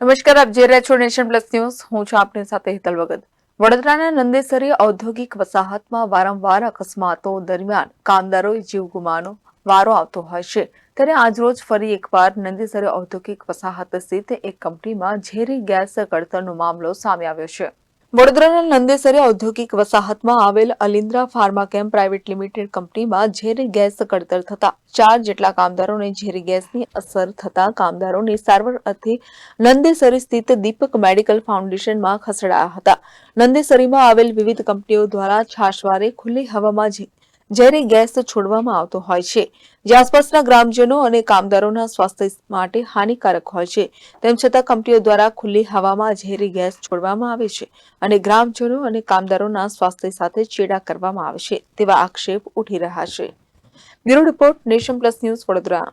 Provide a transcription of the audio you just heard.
નમસ્કાર, આપ જે રહ્યા નેશન પ્લસ ન્યૂઝ. હું છું આપની સાથે હિતલ વગત વડોદરાના નંદેસરી ઔદ્યોગિક વસાહતમાં વારંવાર અકસ્માતો દરમિયાન કામદારોએ જીવ ગુમાવવાનો વારો આવતો હોય છે. ત્યારે આજરોજ ફરી એકવાર નંદેસરી ઔદ્યોગિક વસાહત સ્થિત એક કંપનીમાં ઝેરી ગેસ કળતરનો મામલો સામે આવ્યો છે. વડોદરાના નંદેસરી ઔદ્યોગિક વસાહતમાં આવેલ અલિન્દ્રા ફાર્માકેમ પ્રાઇવેટ લિમિટેડ કંપનીમાં ઝેરી ગેસ કડતર થતા. ચાર જેટલા કામદારોને ઝેરી ગેસની અસર થતા કામદારોને સારવાર અર્થે નંદેસરી સ્થિત દીપક મેડિકલ ફાઉન્ડેશનમાં ખસેડાયા હતા. નંદેસરીમાં આવેલ વિવિધ કંપનીઓ દ્વારા છાશવારે ખુલ્લી હવામાં ઝેરી ગેસ છોડવામાં આવતો હોય છે. જે આસપાસના ગ્રામજનો અને કામદારોના સ્વાસ્થ્ય માટે હાનિકારક હોય છે. તેમ છતાં કંપનીઓ દ્વારા ખુલ્લી હવામાં ઝેરી ગેસ છોડવામાં આવે છે અને ગ્રામજનો અને કામદારોના સ્વાસ્થ્ય સાથે ચેડા કરવામાં આવે છે તેવા આક્ષેપ ઉઠી રહ્યા છે. Bureau report nation plus news Vadodara.